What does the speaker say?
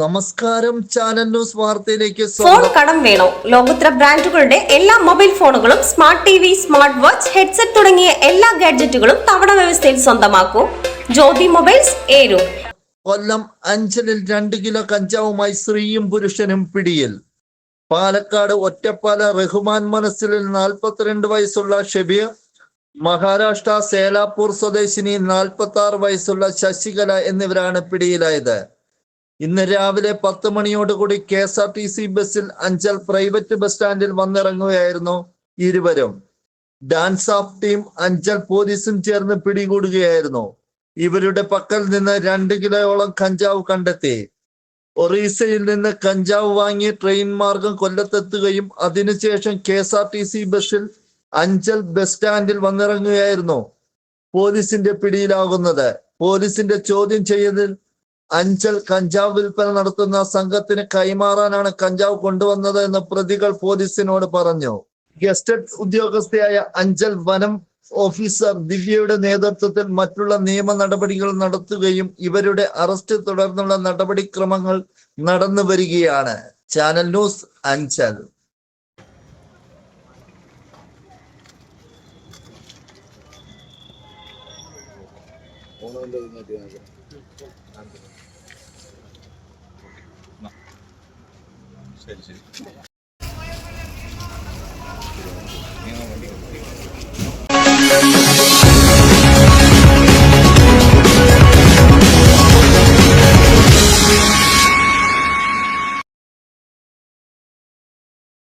നമസ്കാരം channel news വാർത്തയിലേക്ക് phone കടം വേണോ? ലോകോത്തര ബ്രാൻഡുകളുടെ എല്ലാ മൊബൈൽ ഫോണുകളും smart TV smart watch headset തുടങ്ങിയ എല്ലാ ഗാഡ്ജറ്റുകളും തവണ വ്യവസ്ഥയിൽ സ്വന്തമാക്കൂ. ജ്യോതി മൊബൈൽസ് ഏരു കൊല്ലം അഞ്ചലിൽ രണ്ട് കിലോ കഞ്ചാവുമായി സ്ത്രീയും പുരുഷനും പിടിയിൽ. പാലക്കാട് ഒറ്റപ്പാല റഹ്മാൻ മനസ്സിലിൽ നാൽപ്പത്തിരണ്ട് വയസ്സുള്ള ഷബീർ മഹാരാഷ്ട്ര സേലാപൂർ സ്വദേശിനി നാൽപ്പത്തി ആറ് വയസ്സുള്ള ശശികല എന്നിവരാണ് പിടിയിലായത്. ഇന്ന് രാവിലെ പത്ത് മണിയോടുകൂടി K S R T C ബസ്സിൽ അഞ്ചൽ പ്രൈവറ്റ് ബസ് സ്റ്റാൻഡിൽ വന്നിറങ്ങുകയായിരുന്നു ഇരുവരും. ഡാൻസ് ഓഫ് ടീം അഞ്ചൽ പോലീസും ചേർന്ന് പിടികൂടുകയായിരുന്നു. ഇവരുടെ പക്കൽ നിന്ന് രണ്ട് കിലോയോളം കഞ്ചാവ് കണ്ടെത്തി. ഒറീസയിൽ നിന്ന് കഞ്ചാവ് വാങ്ങി ട്രെയിൻ മാർഗം കൊല്ലത്തെത്തുകയും അതിനുശേഷം K S R T C ബസ്സിൽ അഞ്ചൽ ബസ് സ്റ്റാൻഡിൽ വന്നിറങ്ങുകയായിരുന്നു. പോലീസിന്റെ പിടിയിലാകുന്നത്. പോലീസിന്റെ ചോദ്യം ചെയ്യലിൽ അഞ്ചൽ കഞ്ചാവ് വിൽപ്പന നടത്തുന്ന സംഘത്തിന് കൈമാറാനാണ് കഞ്ചാവ് കൊണ്ടുവന്നത് എന്ന് പ്രതികൾ പോലീസിനോട് പറഞ്ഞു. ഗസ്റ്റഡ് ഉദ്യോഗസ്ഥയായ അഞ്ചൽ വനം ഓഫീസർ ദിവ്യയുടെ നേതൃത്വത്തിൽ മറ്റുള്ള നിയമ നടപടികൾ നടത്തുകയും ഇവരുടെ അറസ്റ്റ് തുടർന്നുള്ള നടപടിക്രമങ്ങൾ നടന്നു വരികയാണ് ചാനൽ ന്യൂസ് അഞ്ചൽ. ശരി ശരി.